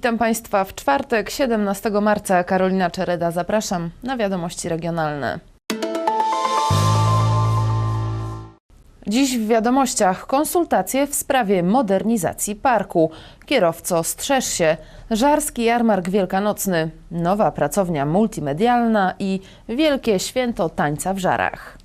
Witam Państwa w czwartek, 17 marca. Karolina Czereda, zapraszam na wiadomości regionalne. Dziś w wiadomościach konsultacje w sprawie modernizacji parku. Kierowco, strzeż się. Żarski Jarmark Wielkanocny, nowa pracownia multimedialna i wielkie święto tańca w żarach.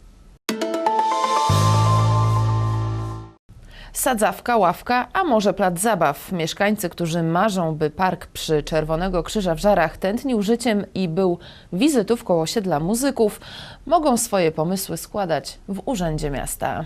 Sadzawka, ławka, a może plac zabaw. Mieszkańcy, którzy marzą, by park przy Czerwonego Krzyża w Żarach tętnił życiem i był wizytówką osiedla muzyków, mogą swoje pomysły składać w Urzędzie Miasta.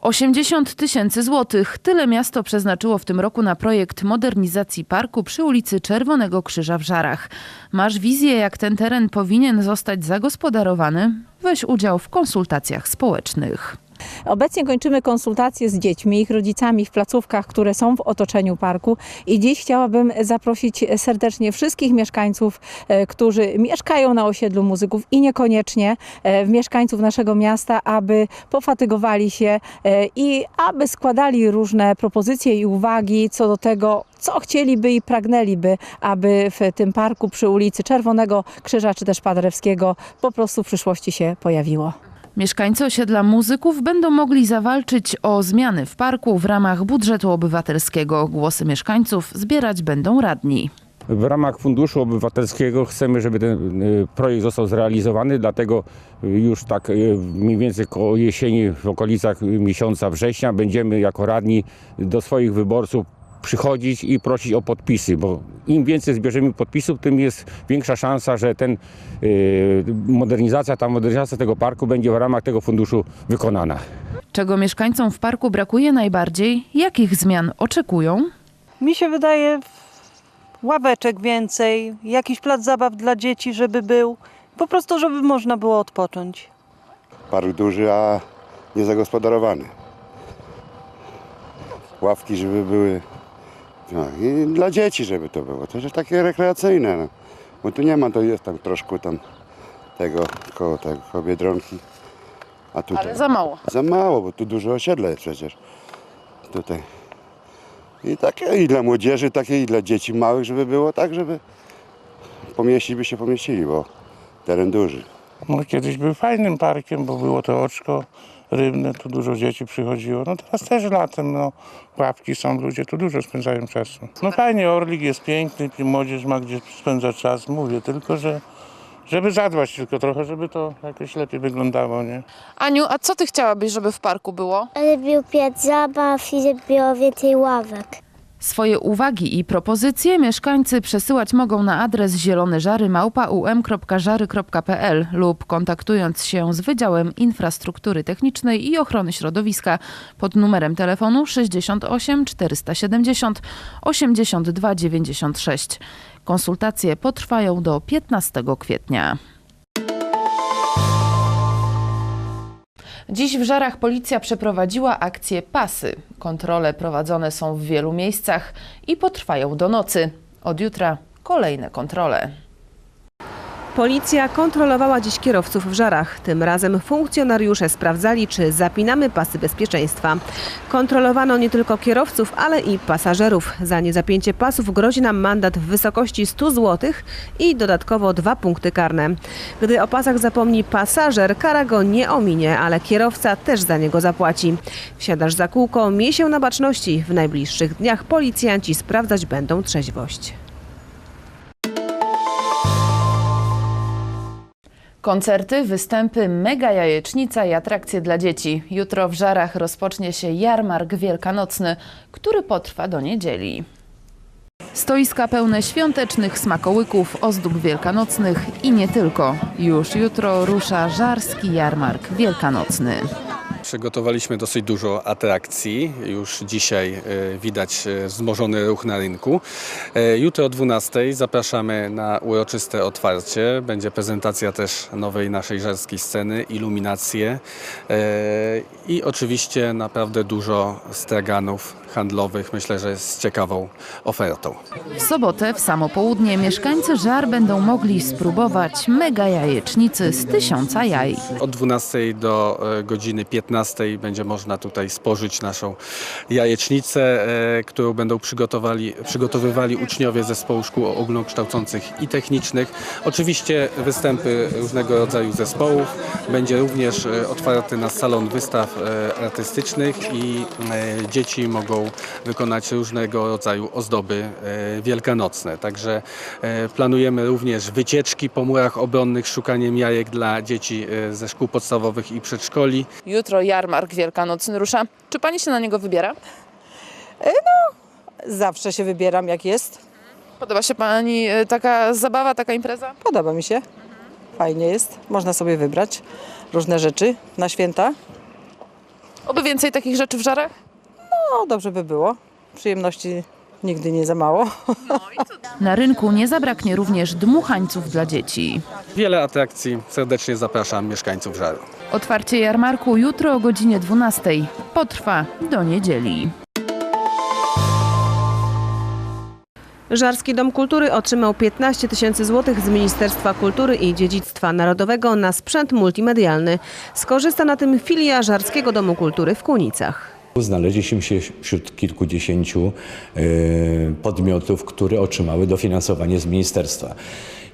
80 tysięcy złotych. Tyle miasto przeznaczyło w tym roku na projekt modernizacji parku przy ulicy Czerwonego Krzyża w Żarach. Masz wizję, jak ten teren powinien zostać zagospodarowany? Weź udział w konsultacjach społecznych. Obecnie kończymy konsultacje z dziećmi, ich rodzicami w placówkach, które są w otoczeniu parku i dziś chciałabym zaprosić serdecznie wszystkich mieszkańców, e, którzy mieszkają na osiedlu muzyków i niekoniecznie e, mieszkańców naszego miasta, aby pofatygowali się e, i aby składali różne propozycje i uwagi co do tego, co chcieliby i pragnęliby, aby w tym parku przy ulicy Czerwonego Krzyża czy też Paderewskiego po prostu w przyszłości się pojawiło. Mieszkańcy osiedla muzyków będą mogli zawalczyć o zmiany w parku w ramach budżetu obywatelskiego. Głosy mieszkańców zbierać będą radni. W ramach Funduszu Obywatelskiego chcemy, żeby ten y, projekt został zrealizowany, dlatego już tak y, mniej więcej koło jesieni, w okolicach miesiąca września będziemy jako radni do swoich wyborców przychodzić i prosić o podpisy, bo im więcej zbierzemy podpisów, tym jest większa szansa, że ten y, modernizacja, ta modernizacja tego parku będzie w ramach tego funduszu wykonana. Czego mieszkańcom w parku brakuje najbardziej? Jakich zmian oczekują? Mi się wydaje ławeczek więcej, jakiś plac zabaw dla dzieci, żeby był. Po prostu, żeby można było odpocząć. Park duży, a nie zagospodarowany. Ławki, żeby były. No, I dla dzieci, żeby to było. To jest takie rekreacyjne. No. Bo tu nie ma, to jest tam troszkę tam tego koło tego koło Biedronki. A tutaj Ale za mało. za mało, bo tu duże osiedle jest przecież. Tutaj. I takie i dla młodzieży, takie i dla dzieci małych, żeby było tak, żeby pomieścić by się pomieścili, bo teren duży. No, kiedyś był fajnym parkiem, bo było to oczko rybne, tu dużo dzieci przychodziło. No teraz też latem, no, łapki są, ludzie tu dużo spędzają czasu. No fajnie, Orlik jest piękny, młodzież ma gdzie spędzać czas, mówię, tylko że żeby zadbać tylko trochę, żeby to jakoś lepiej wyglądało, nie? Aniu, a co ty chciałabyś, żeby w parku było? Ale był plac zabaw i żeby było więcej ławek. Swoje uwagi i propozycje mieszkańcy przesyłać mogą na adres zielonyżary.um.żary.pl lub kontaktując się z Wydziałem Infrastruktury Technicznej i Ochrony Środowiska pod numerem telefonu 68 470 82 96. Konsultacje potrwają do 15 kwietnia. Dziś w Żarach policja przeprowadziła akcję Pasy. Kontrole prowadzone są w wielu miejscach i potrwają do nocy. Od jutra kolejne kontrole. Policja kontrolowała dziś kierowców w żarach. Tym razem funkcjonariusze sprawdzali, czy zapinamy pasy bezpieczeństwa. Kontrolowano nie tylko kierowców, ale i pasażerów. Za niezapięcie pasów grozi nam mandat w wysokości 100 zł i dodatkowo dwa punkty karne. Gdy o pasach zapomni pasażer, kara go nie ominie, ale kierowca też za niego zapłaci. Wsiadasz za kółko, się na baczności. W najbliższych dniach policjanci sprawdzać będą trzeźwość. Koncerty, występy, mega jajecznica i atrakcje dla dzieci. Jutro w Żarach rozpocznie się jarmark wielkanocny, który potrwa do niedzieli. Stoiska pełne świątecznych smakołyków, ozdób wielkanocnych i nie tylko. Już jutro rusza Żarski Jarmark Wielkanocny. Przygotowaliśmy dosyć dużo atrakcji. Już dzisiaj e, widać e, wzmożony ruch na rynku. E, Jutro o 12 zapraszamy na uroczyste otwarcie. Będzie prezentacja też nowej naszej żarskiej sceny, iluminacje i oczywiście naprawdę dużo straganów handlowych myślę, że jest ciekawą ofertą. W sobotę w samo południe mieszkańcy Żar będą mogli spróbować mega jajecznicy z tysiąca jaj. Od 12 do e, godziny 15 będzie można tutaj spożyć naszą jajecznicę, e, którą będą przygotowali, przygotowywali uczniowie zespołu szkół ogólnokształcących i technicznych. Oczywiście występy różnego rodzaju zespołów. Będzie również e, otwarty na salon wystaw artystycznych i dzieci mogą wykonać różnego rodzaju ozdoby e, wielkanocne. Także e, planujemy również wycieczki po murach obronnych z szukaniem jajek dla dzieci e, ze szkół podstawowych i przedszkoli. Jutro jarmark wielkanocny rusza. Czy pani się na niego wybiera? Zawsze się wybieram jak jest. Podoba się pani taka zabawa, taka impreza? Podoba mi się. Fajnie jest. Można sobie wybrać różne rzeczy na święta. Oby więcej takich rzeczy w Żarach? No, dobrze by było. Przyjemności nigdy nie za mało. Na rynku nie zabraknie również dmuchańców dla dzieci. Wiele atrakcji. Serdecznie zapraszam mieszkańców Żaru. Otwarcie jarmarku jutro o godzinie 12. Potrwa do niedzieli. Żarski Dom Kultury otrzymał 15 tysięcy złotych z Ministerstwa Kultury i Dziedzictwa Narodowego na sprzęt multimedialny. Skorzysta na tym filia Żarskiego Domu Kultury w Kunicach. Znaleźliśmy się wśród kilkudziesięciu e, podmiotów, które otrzymały dofinansowanie z ministerstwa.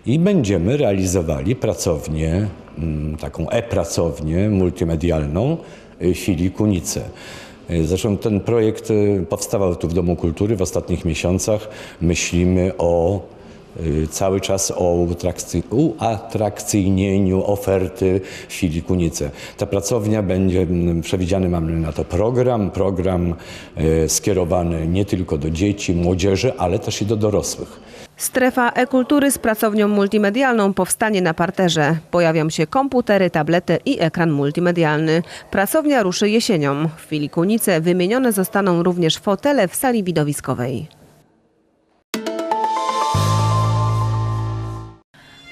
I będziemy realizowali pracownię, mm, taką e-pracownię multimedialną e, filii Kunice. E, Zresztą ten projekt powstawał tu w Domu Kultury w ostatnich miesiącach. Myślimy o cały czas o uatrakcyjnieniu oferty filii Kunice. Ta pracownia będzie, przewidziany mamy na to program, program y, skierowany nie tylko do dzieci, młodzieży, ale też i do dorosłych. Strefa e-kultury z pracownią multimedialną powstanie na parterze. Pojawią się komputery, tablety i ekran multimedialny. Pracownia ruszy jesienią. W filii Kunice wymienione zostaną również fotele w sali widowiskowej.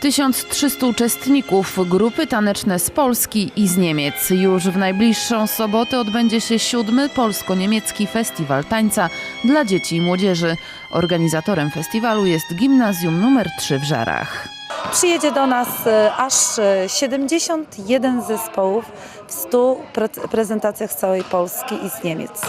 1300 uczestników grupy taneczne z Polski i z Niemiec. Już w najbliższą sobotę odbędzie się siódmy polsko-niemiecki festiwal tańca dla dzieci i młodzieży. Organizatorem festiwalu jest gimnazjum numer 3 w Żarach. Przyjedzie do nas e, aż e, 71 zespołów w 100 pre- prezentacjach z całej Polski i z Niemiec.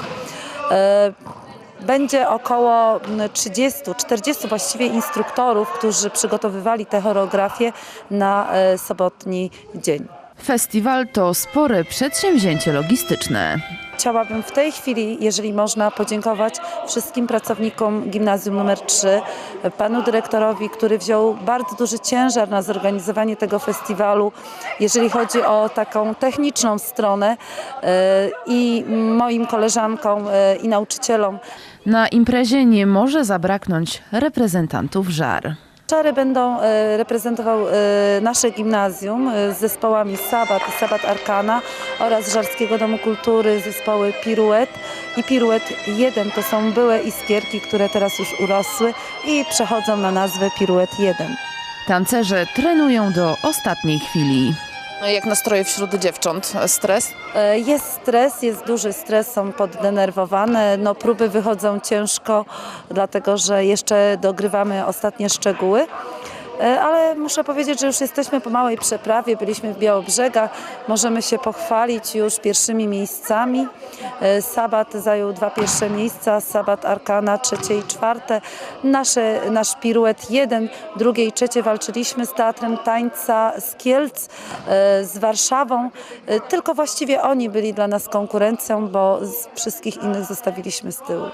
Będzie około mm, 30, 40 właściwie instruktorów, którzy przygotowywali te choreografie na e, sobotni dzień. Festiwal to spore przedsięwzięcie logistyczne. Chciałabym w tej chwili, jeżeli można, podziękować wszystkim pracownikom gimnazjum numer 3, panu dyrektorowi, który wziął bardzo duży ciężar na zorganizowanie tego festiwalu, jeżeli chodzi o taką techniczną stronę e, i moim koleżankom e, i nauczycielom. Na imprezie nie może zabraknąć reprezentantów żar. Czary będą e, reprezentował e, nasze gimnazjum e, z zespołami Sabat i Sabat Arkana oraz Żarskiego Domu Kultury zespoły Piruet i Piruet 1 to są byłe iskierki, które teraz już urosły i przechodzą na nazwę Piruet 1. Tancerze trenują do ostatniej chwili. No jak nastroje wśród dziewcząt? Stres? E, Jest stres, jest duży stres, są poddenerwowane. No, próby wychodzą ciężko, dlatego że jeszcze dogrywamy ostatnie szczegóły. E, Ale muszę powiedzieć, że już jesteśmy po małej przeprawie, byliśmy w Białobrzegach, możemy się pochwalić już pierwszymi miejscami. E, Sabat zajął dwa pierwsze miejsca, Sabat Arkana trzecie i czwarte. Nasze, nasz piruet jeden, drugie i trzecie walczyliśmy z Teatrem Tańca z Kielc, e, z Warszawą. Tylko właściwie oni byli dla nas konkurencją, bo wszystkich innych zostawiliśmy z tyłu.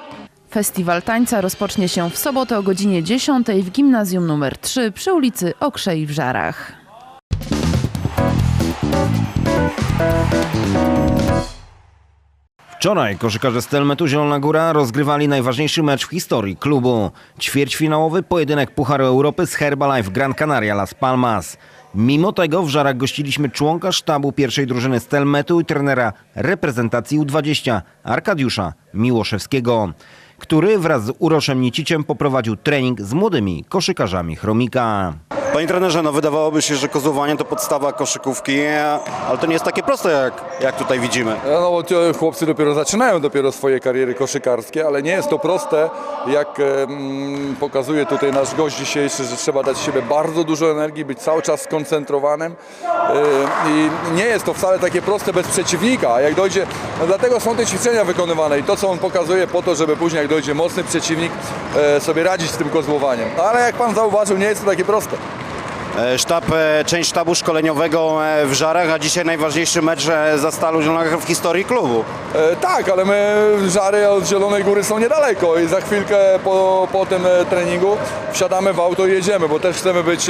Festiwal tańca rozpocznie się w sobotę o godzinie 10 w gimnazjum numer 3 przy ulicy Okrzej w Żarach. Wczoraj koszykarze Stelmetu Zielona Góra rozgrywali najważniejszy mecz w historii klubu. Ćwierćfinałowy pojedynek Pucharu Europy z Herbalife Gran Canaria Las Palmas. Mimo tego w Żarach gościliśmy członka sztabu pierwszej drużyny Stelmetu i trenera reprezentacji U20 Arkadiusza Miłoszewskiego, który wraz z Uroszem Niciciem poprowadził trening z młodymi koszykarzami Chromika. Panie trenerze, no wydawałoby się, że kozłowanie to podstawa koszykówki, ale to nie jest takie proste, jak, jak tutaj widzimy. No bo ci chłopcy dopiero zaczynają dopiero swoje kariery koszykarskie, ale nie jest to proste, jak em, pokazuje tutaj nasz gość dzisiejszy, że trzeba dać siebie bardzo dużo energii, być cały czas skoncentrowanym i nie jest to wcale takie proste bez przeciwnika, jak dojdzie, no dlatego są te ćwiczenia wykonywane i to co on pokazuje po to, żeby później jak dojdzie mocny przeciwnik e, sobie radzić z tym kozłowaniem. No, ale jak pan zauważył, nie jest to takie proste. E, Sztab, e, część sztabu szkoleniowego e, w Żarach, a dzisiaj najważniejszy mecz za Stalu Zielona w historii klubu. E, tak, ale my żary od Zielonej Góry są niedaleko i za chwilkę po, po tym treningu wsiadamy w auto i jedziemy, bo też chcemy być,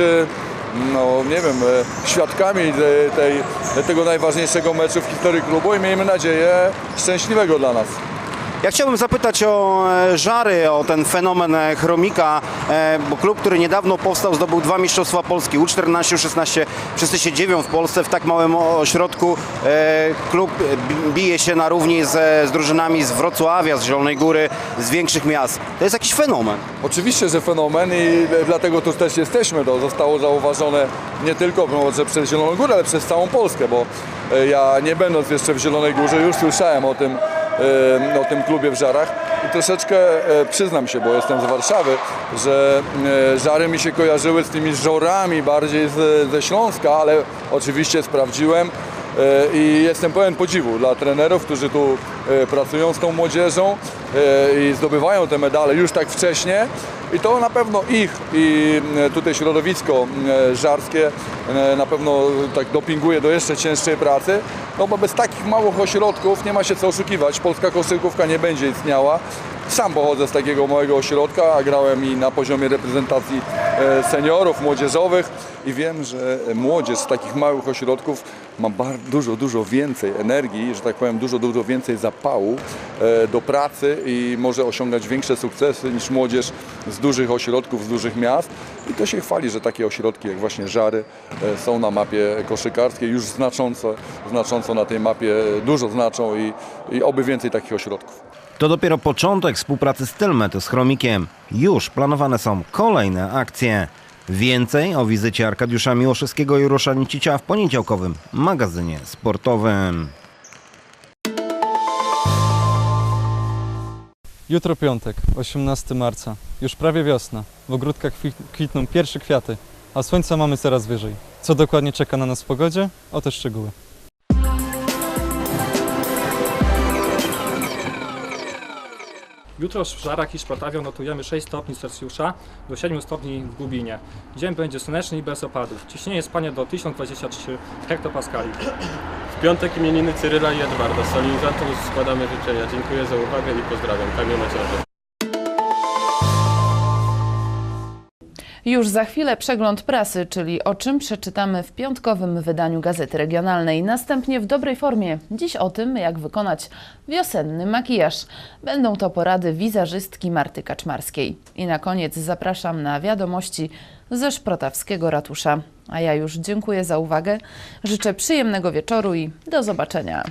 no nie wiem, świadkami tej, tej, tego najważniejszego meczu w historii klubu i miejmy nadzieję szczęśliwego dla nas. Ja chciałbym zapytać o e, Żary, o ten fenomen e, Chromika, e, bo klub, który niedawno powstał, zdobył dwa Mistrzostwa Polski, U14, U16, wszyscy się dziewią w Polsce w tak małym ośrodku. Klub bi- bije się na równi z, z drużynami z Wrocławia, z Zielonej Góry, z większych miast. To jest jakiś fenomen. Oczywiście, że fenomen i dlatego tu też jesteśmy. To zostało zauważone nie tylko przez Zieloną Górę, ale przez całą Polskę, bo ja nie będąc jeszcze w Zielonej Górze już słyszałem o tym, o tym klubie w Żarach. I troszeczkę e, przyznam się, bo jestem z Warszawy, że e, Żary mi się kojarzyły z tymi żorami bardziej ze Śląska, ale oczywiście sprawdziłem. E, i jestem pełen podziwu dla trenerów, którzy tu e, pracują z tą młodzieżą e, i zdobywają te medale już tak wcześnie. I to na pewno ich i e, tutaj środowisko e, żarskie e, na pewno tak dopinguje do jeszcze cięższej pracy, no bo bez takich małych ośrodków nie ma się co oszukiwać. Polska koszykówka nie będzie istniała. Sam pochodzę z takiego małego ośrodka, a grałem i na poziomie reprezentacji e, seniorów, młodzieżowych i wiem, że młodzież z takich małych ośrodków ma dużo, dużo więcej energii, że tak powiem, dużo, dużo więcej zapału e, do pracy i może osiągać większe sukcesy niż młodzież z dużych ośrodków, z dużych miast. I to się chwali, że takie ośrodki jak właśnie Żary e, są na mapie koszykarskiej, już znacząco, znacząco na tej mapie dużo znaczą i, i oby więcej takich ośrodków. To dopiero początek współpracy z Telmetu z Chromikiem. Już planowane są kolejne akcje. Więcej o wizycie Arkadiusza Miłoszewskiego i Urosza Nicicia w poniedziałkowym magazynie sportowym. Jutro piątek, 18 marca. Już prawie wiosna. W ogródkach kwi- kwitną pierwsze kwiaty, a słońca mamy coraz wyżej. Co dokładnie czeka na nas w pogodzie? Oto szczegóły. Jutro w Żarach i notujemy 6 stopni Celsjusza do 7 stopni w Gubinie. Dzień będzie słoneczny i bez opadów. Ciśnienie spadnie do 1023 hektopaskali. W piątek imieniny Cyryla i Edwarda. Solenizantom składamy życzenia. Dziękuję za uwagę i pozdrawiam. Kamil Maciarze. Już za chwilę przegląd prasy, czyli o czym przeczytamy w piątkowym wydaniu Gazety Regionalnej. Następnie w dobrej formie. Dziś o tym, jak wykonać wiosenny makijaż. Będą to porady wizerzystki Marty Kaczmarskiej. I na koniec zapraszam na wiadomości ze Szprotawskiego Ratusza. A ja już dziękuję za uwagę, życzę przyjemnego wieczoru i do zobaczenia.